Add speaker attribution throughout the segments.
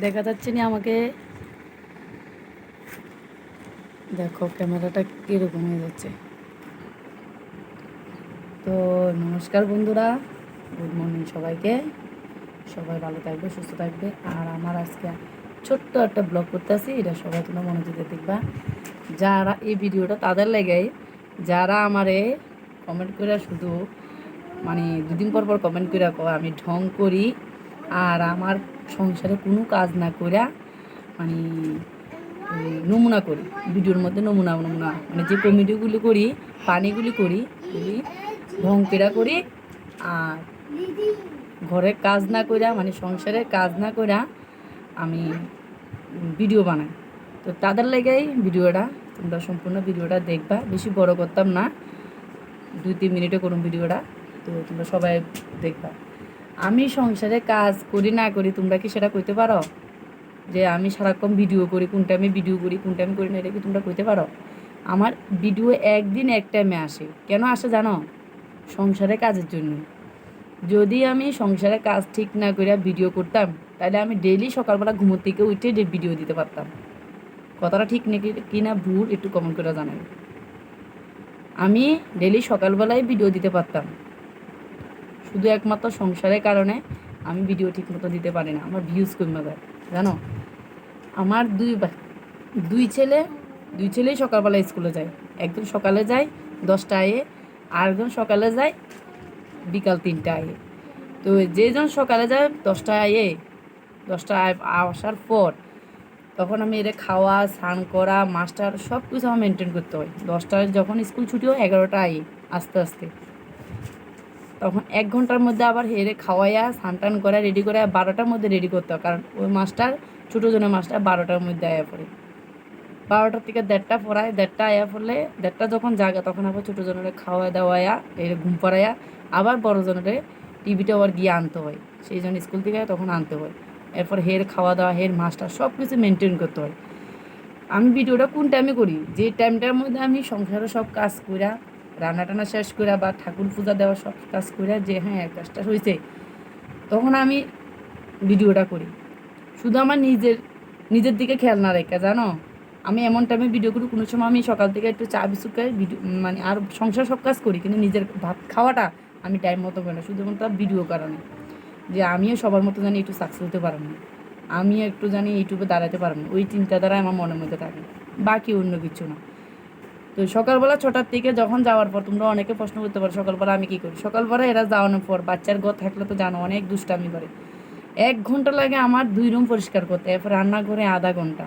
Speaker 1: দেখা যাচ্ছে না আমাকে। দেখো, ক্যামেরাটা কীরকম হয়ে যাচ্ছে। তো নমস্কার বন্ধুরা, গুড মর্নিং সবাইকে। সবাই ভালো থাকবে, সুস্থ থাকবে। আর আমার আজকে ছোট্ট একটা ব্লগ করতে করতেছি এটা সবাই তোমরা দিয়ে দেখবা। যারা এই ভিডিওটা তাদের লেগে যারা আমারে কমেন্ট করে শুধু মানে দুদিন পর পর কমেন্ট করে আমি ঢং করি আর আমার সংসারে কোনো কাজ না কইরা মানে নমুনা করি। ভিডিওর মধ্যে নমুনা নমুনা। মানে যে কমেডিগুলি করি, পানিগুলি করি, ওগুলি ঢং পেরা করি। আর ঘরের কাজ না কইরা মানে সংসারের কাজ না কইরা আমি ভিডিও বানাই। তো তাদের লেগেই ভিডিওটা, তোমরা সম্পূর্ণ ভিডিওটা দেখবা। বেশি বড় করতাম না, দুই, তিন মিনিটে করুন ভিডিওটা। তো তোমরা সবাই দেখবা। আমি সংসারে কাজ করি, না করি, তোমরা কি সেটা কইতে পারো? যে আমি সারাক্ষণ ভিডিও করি, কোন টাইমে ভিডিও করি, কোন টাইমে করি না, এটা কি তোমরা কইতে পারো? আমার ভিডিও একদিন এক টাইমে আসে। কেন আসে জানো? সংসারে কাজের জন্য। যদি আমি সংসারে কাজ ঠিক না করে ভিডিও করতাম, তাহলে আমি ডেইলি সকালবেলা ঘুমোর থেকে উঠে ভিডিও দিতে পারতাম। কথাটা ঠিক নাকি কি না ভুল, একটু কমেন্ট করে জানাই আমি ডেলি সকালবেলায় ভিডিও দিতে পারতাম। শুধু একমাত্র সংসারের কারণে আমি ভিডিও ঠিক মতো দিতে পারি না, আমার ভিউজ কমে যায়, জানো? আমার দুই দুই ছেলে, দুই ছেলেই সকালবেলা স্কুলে যায়। একজন সকালে যায় দশটায় আর একজন সকালে যায় বিকাল তিনটায় তো যেজন সকালে যায় দশটায় দশটায় আসার পর তখন আমি এটা খাওয়া, স্নান করা মাস্টার সব কিছু আমার মেনটেন করতে হয়। দশটায় যখন স্কুল ছুটি হয়, এগারোটায় আস্তে আস্তে। তখন এক ঘণ্টার মধ্যে আবার হেরে খাওয়াইয়া স্নান টান করে রেডি করে বারোটার মধ্যে রেডি করতে হয়। কারণ ওই মাছটার ছোটো জনের মাস্টার বারোটার মধ্যে আয়া পড়ে। বারোটার থেকে দেড়টা পড়ায়, দেড়টা আয়া পড়লে, দেড়টা যখন জাগা তখন আবার ছোটো জনের খাওয়া দাওয়ায়া এর ঘুম পড়াইয়া আবার বড় জনের টিভিটা আবার গিয়ে আনতে হয়। সেই জন্য স্কুল থেকে তখন আনতে হয়। এরপর হের খাওয়া দাওয়া হের মাস্টার সব কিছু মেনটেন করতে হয়। আমি ভিডিওটা কোন টাইমে করি? যে টাইমটার মধ্যে আমি সংসারে সব কাজ কইরা রান্না টান্না শেষ কইরা বা ঠাকুর পূজা দেওয়া সব কাজ কইরা যে হ্যাঁ এক কাজটা হয়েছে তখন আমি ভিডিওটা করি। শুধু আমার নিজের নিজের দিকে খেয়াল না রেখে, জানো? আমি এমন টাইমে ভিডিও করি, কোনো সময় আমি সকাল থেকে একটু চা, বিস্কুট ভিডিও মানে আর সংসার সব কাজ করি, কিন্তু নিজের ভাত খাওয়াটা আমি টাইম মতো করি না, শুধুমাত্র ভিডিও কারণে। যে আমিও সবার মতো জানি একটু সাকসেস হতে পারব না, আমিও একটু জানি ইউটিউবে দাঁড়াতে পারব না, ওই চিন্তাধারা আমার মনের মধ্যে থাকে, বাকি অন্য কিছু না। তো সকালবেলা ছটার থেকে যখন যাওয়ার পর তোমরা অনেকে প্রশ্ন করতে পারো, সকালবেলা আমি কী করি? সকালবেলা এরা যাওয়ানোর পর বাচ্চার ঘর থাকলে তো জানো, অনেক দুষ্টামি করে। এক ঘণ্টা লাগে আমার দুই রুম পরিষ্কার করতে, এরপর রান্না করে আধা ঘণ্টা।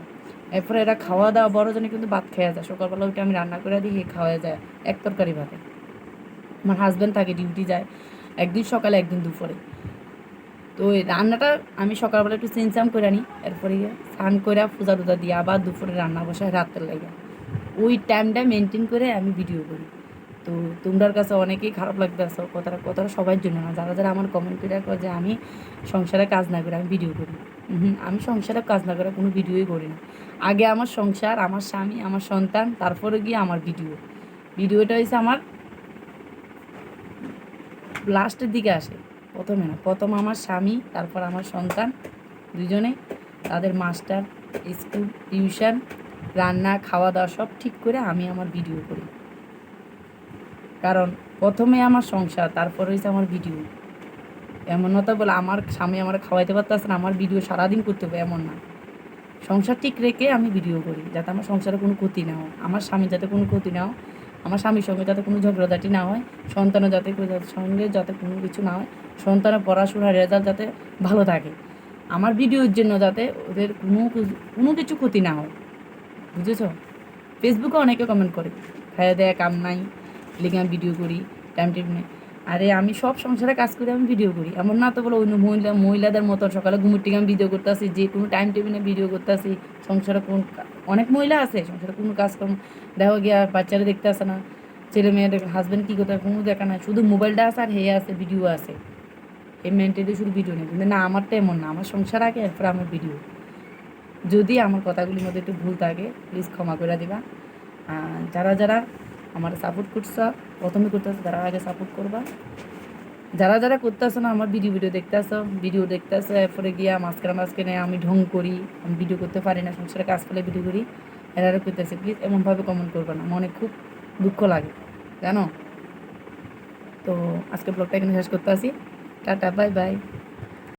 Speaker 1: এরপর এরা খাওয়া দাওয়া, বড় জনে কিন্তু ভাত খেয়ে যায়। সকালবেলা ওইটা আমি রান্না করে দিই খাওয়া যায় এক তরকারি ভাতে। আমার হাজব্যান্ড থাকে ডিউটি যায় একদিন সকালে, একদিন দুপুরে। তো ওই রান্নাটা আমি সকালবেলা একটু চিনচাম করে নিই এরপরে স্নান করে পূজা টুজা দিয়ে আবার দুপুরে রান্না বসায় রাতের লাগে। ওই টাইমটা মেনটেন করে আমি ভিডিও করি। তো তোমরার কাছে অনেকেই খারাপ লাগতে আসো কথাটা কথাটা সবার জন্য না। যারা যারা আমার কমেন্ট করে রাখো যে আমি সংসারে কাজ না করে আমি ভিডিও করি। আমি সংসারে কাজ না করে কোনো ভিডিওই করি না। আগে আমার সংসার, আমার স্বামী, আমার সন্তান, তারপরে গিয়ে আমার ভিডিও ভিডিওটা হয়েছে আমার লাস্টের দিকে আসে, প্রথমে না। প্রথম আমার স্বামী, তারপর আমার সন্তান দুজনে তাদের মাস্টার স্কুল টিউশন রান্না খাওয়া দাওয়া সব ঠিক করে আমি আমার ভিডিও করি। কারণ প্রথমে আমার সংসার, তারপর হয়েছে আমার ভিডিও এমন না তো বলে আমার স্বামী আমার খাওয়াইতে পারতেছে না, আমার ভিডিও সারাদিন করতে হবে, এমন না। সংসার ঠিক রেখে আমি ভিডিও করি, যাতে আমার সংসারে কোনো ক্ষতি না হয়। আমার স্বামী যাতে কোনো ক্ষতি না হয়, আমার স্বামীর সঙ্গে যাতে কোনো ঝগড়াঝাটি না হয় সন্তানের যাতে সঙ্গে যাতে কোনো কিছু না হয়, সন্তানের পড়াশোনার রেজাল্ট যাতে ভালো থাকে। আমার ভিডিওর জন্য যাতে ওদের কোনো কোনো কিছু ক্ষতি না হয়। বুঝেছ? ফেসবুকে অনেকে কমেন্ট করে। খাইয়া দেয়া কাম নাই, লিখে আমি ভিডিও করি টাইম টেবিল আরে আমি সব সংসারে কাজ করে আমি ভিডিও করি। এমন না তো বলে অন্য মহিলা, মহিলাদের মতন সকালে ঘুমুর থেকে আমি ভিডিও করতে আসি যে কোনো টাইম টেবিলে ভিডিও করতে আসি সংসারে কোন অনেক মহিলা আছে, সংসারে কোনো কাজকর্ম। দেখো গিয়া বাচ্চারা দেখতে আসে না, ছেলে মেয়েদের হাজব্যান্ড কী করতে কোনো দেখা না শুধু মোবাইলটা আছে আর হে আছে ভিডিও আছে। এই মেন্টালি শুধু ভিডিও নেই। কিন্তু না আমারটা এমন না, আমার সংসার আগে, এরপর আমার ভিডিও যদি আমার কথাগুলির মধ্যে একটু ভুল থাকে প্লিজ ক্ষমা করে দিবা। যারা যারা আমার সাপোর্ট করছ, প্রথমে করতেছে তারা আগে সাপোর্ট করবা। যারা যারা করতেছো না, আমার ভিডিও ভিডিও দেখতেছো ভিডিও দেখতেছো, এরপরে গিয়া মাঝখানে মাঝখানে আমি ঢং করি, আমি ভিডিও করতে পারি না, সংসারে কাজ করলে ভিডিও করি, এরা করতেছে প্লিজ এমনভাবে কমেন্ট করবে না, মনে খুব দুঃখ লাগে, জানো? তো আজকে ব্লগটা এখানে শেষ করতে আসি টাটা বাই বাই